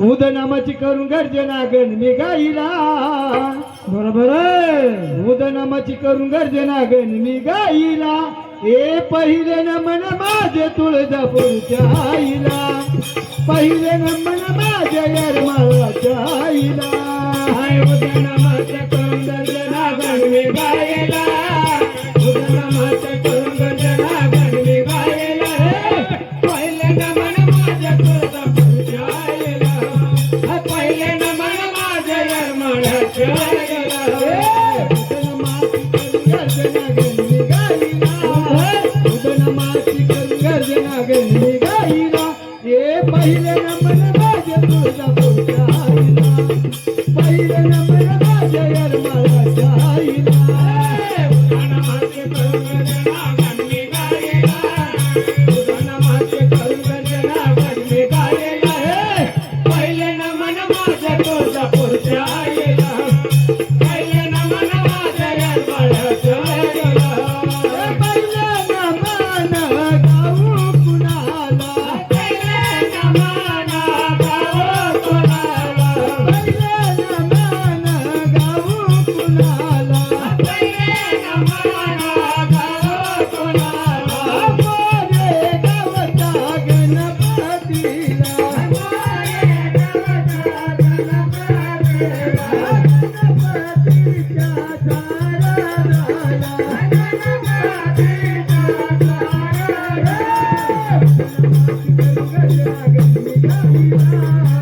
उदनामाची करून गर्जना गण मी गाईला बरोबर उदनामाची करून गर्जना गण मी गाईला ए पहिले नमन माझे तुळजापूरच्या आईला पहिले नमन माझ्या यरमाळाच्या आईला उदनामाच्या करून गर्जना गणवी गायला उदनामाच्या पहिले नमन माझ्या तुळजापूरच्या आईला पहिले Yeah, yeah, yeah.